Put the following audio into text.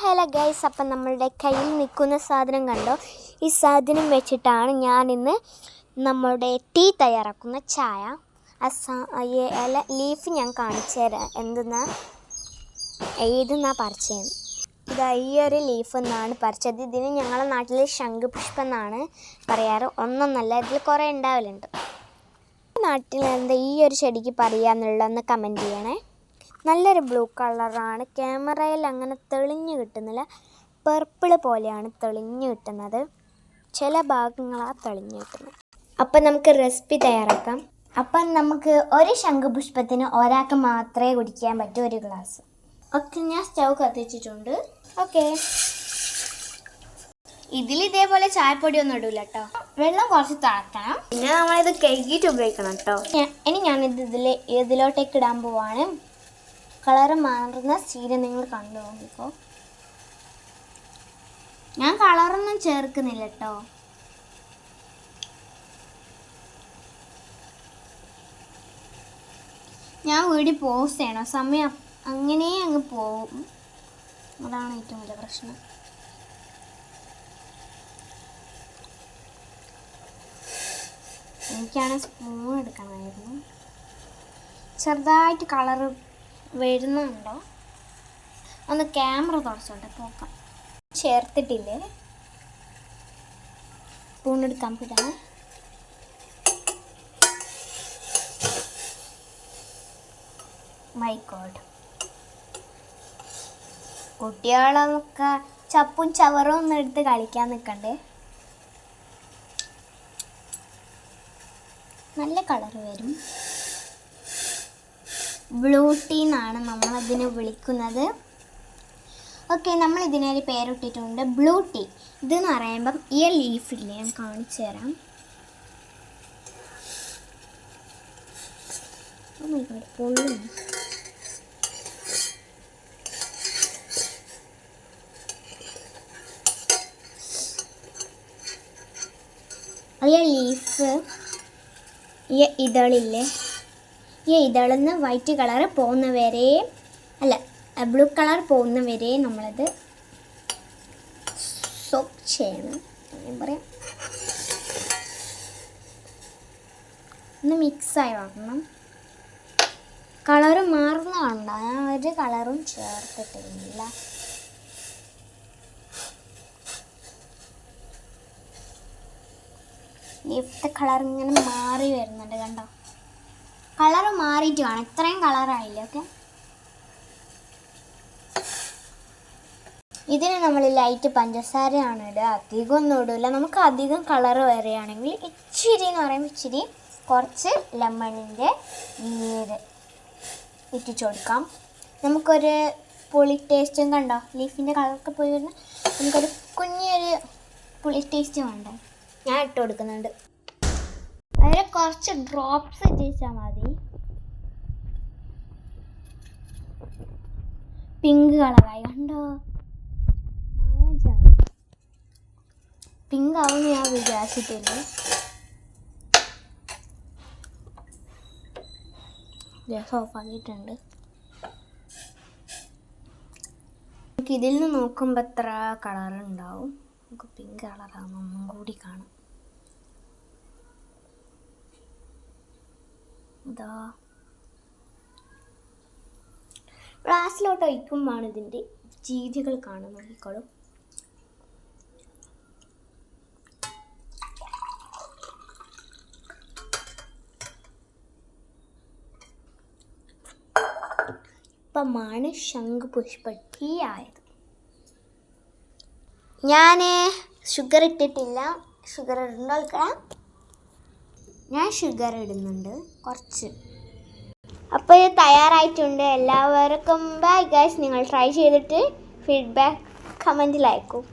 Hello guys അപ്പം നമ്മളുടെ കയ്യിൽ നിൽക്കുന്ന സാധനം കണ്ടോ? ഈ സാധനം വെച്ചിട്ടാണ് ഞാൻ ഇന്ന് നമ്മുടെ ടീ തയ്യാറാക്കുന്ന ചായ. ആ സാ ഇല ലീഫ് ഞാൻ കാണിച്ചു തരാം. എന്തെന്നാ? ഏതെന്നാ പറിച്ചത് ഇത് ഈ ഒരു ലീഫ് എന്നാണ് പറിച്ചത്. ഇതിന് ഞങ്ങളുടെ നാട്ടിൽ ശംഖുപുഷ്പം എന്നാണ് പറയാറ്. ഒന്നൊന്നല്ല ഇതിൽ കുറേ ഉണ്ടാവലുണ്ട്. നാട്ടിൽ എന്താ ഈ ഒരു ചെടിക്ക് പറയാന്നുള്ളതെന്ന് കമന്റ് ചെയ്യണേ. നല്ലൊരു ബ്ലൂ കളറാണ്. ക്യാമറയിൽ അങ്ങനെ തെളിഞ്ഞു കിട്ടുന്നില്ല. പർപ്പിൾ പോലെയാണ് തെളിഞ്ഞു കിട്ടുന്നത്. ചില ഭാഗങ്ങളാണ് തെളിഞ്ഞു കിട്ടുന്നത്. അപ്പം നമുക്ക് റെസിപ്പി തയ്യാറാക്കാം. അപ്പം നമുക്ക് ഒരു ശംഖുപുഷ്പത്തിന് ഒരാൾക്ക് മാത്രമേ കുടിക്കാൻ പറ്റൂ ഒരു ഗ്ലാസ്. ഓക്കെ ഞാൻ സ്റ്റൗ കത്തിച്ചിട്ടുണ്ട്. ഓക്കെ. ഇതിൽ ഇതേപോലെ ചായപ്പൊടി ഒന്നും ഇടൂല കേട്ടോ. വെള്ളം കുറച്ച് തിളക്കണം. പിന്നെ നമ്മളിത് കഴുകിയിട്ട് ഉപയോഗിക്കണം കേട്ടോ. ഇനി ഞാനിത് ഇതിൽ ഇതിലോട്ടേക്ക് ഇടാൻ പോവാണ്? കളറ് മാറുന്ന സീര നിങ്ങൾ കണ്ടു? നോക്കിക്കോ ഞാൻ കളറൊന്നും ചേർക്കുന്നില്ല കേട്ടോ ഞാൻ വീട് പോസ് ചെയ്യണം. സമയം അങ്ങനെ അങ്ങ് പോവും അതാണ് ഏറ്റവും വലിയ പ്രശ്നം. എനിക്കാണ് സ്പൂൺ എടുക്കണമായിരുന്നു. ചെറുതായിട്ട് കളറ് വരുന്നുണ്ടോ? ഒന്ന് ക്യാമറ തുടച്ചോട്ടെ പോക്കാം ചേർത്തിട്ടില്ലേ? പൂണെടുക്കാൻ പറ്റാണ് മൈ ഗോഡ് കുട്ടികളൊക്കെ ചപ്പും ചവറും ഒന്നും എടുത്ത് കളിക്കാൻ നിൽക്കണ്ടേ? നല്ല കളർ വരും. ബ്ലൂ ടീ എന്നാണ് നമ്മളതിനെ വിളിക്കുന്നത്. ഓക്കെ നമ്മൾ ഇതിനൊരു പേരിട്ടിട്ടുണ്ട് ബ്ലൂ ടീ ഇതെന്ന് പറയുമ്പം ഈ ലീഫില്ലേ ഞാൻ കാണിച്ചു തരാം. ഈ ലീഫ് ഈ ഇതളില്ലേ? ഈ ഇതളിൽ നിന്ന് വൈറ്റ് കളർ പോകുന്ന വരെ അല്ല ബ്ലൂ കളർ പോകുന്ന വരെ നമ്മളത് സോപ്പ് ചെയ്യണം. ഞാൻ പറയാം. ഒന്ന് മിക്സായി വരണം. കളറ് മാറുന്നതുണ്ടോ ഞാൻ ഒരു കളറും ചേർത്തിട്ടില്ല. ലീഫത്തെ കളർ ഇങ്ങനെ മാറി വരുന്നുണ്ട് കണ്ടോ? കളർ മാറിയിട്ട് വേണം ഇത്രയും കളറായില്ലേ? ഓക്കെ. ഇതിന് നമ്മൾ ലൈറ്റ് പഞ്ചസാരയാണ് ഇടുക. അധികം ഒന്നും ഇടില്ല നമുക്ക് അധികം കളർ വരികയാണെങ്കിൽ ഇച്ചിരി എന്ന് പറയുമ്പോൾ ഇച്ചിരി കുറച്ച് ലെമണിന്റെ നീര് ഇറ്റിച്ചു കൊടുക്കാം. നമുക്കൊരു പുളി ടേസ്റ്റും കണ്ടോ? ലീഫിന്റെ കളറൊക്കെ പോയി വരുന്ന നമുക്കൊരു കുഞ്ഞൊരു പുളി ടേസ്റ്റ് വേണ്ട ഞാൻ ഇട്ട് കൊടുക്കുന്നുണ്ട്. അതിൽ കുറച്ച് ഡ്രോപ്സ് ഇട്ടിച്ചാൽ മതി. പിങ്ക് കളറായി കണ്ടോ? പിങ്ക് ആവും ഞാൻ വിചാരിച്ചിട്ടില്ല. ഗ്യാസ് ഓഫാക്കിയിട്ടുണ്ട് നമുക്ക് ഇതിൽ നിന്ന് നോക്കുമ്പോൾ എത്ര കളർ ഉണ്ടാവും? നമുക്ക് പിങ്ക് കളറാണ് ഒന്നും കൂടി കാണാം. ഇതാ ഗ്ലാസ്സിലോട്ട് ഒഴിക്കുമ്പോഴാണ് ഇതിന്റെ രീതികൾ കാണാൻ നോക്കിക്കോളും. ഇപ്പമാണ് ശംഖുപുഷ്പ ടീ ആയത് ഞാൻ ഷുഗർ ഇട്ടിട്ടില്ല ഷുഗർ ഇടുന്നോൾക്കാം ഞാൻ ഷുഗർ ഇടുന്നുണ്ട് കുറച്ച്. അപ്പോൾ ഇത് തയ്യാറായിട്ടുണ്ട്. എല്ലാവർക്കും ബൈ ഗൈസ് നിങ്ങൾ ട്രൈ ചെയ്തിട്ട് ഫീഡ്ബാക്ക് കമന്റിൽ അയക്കും.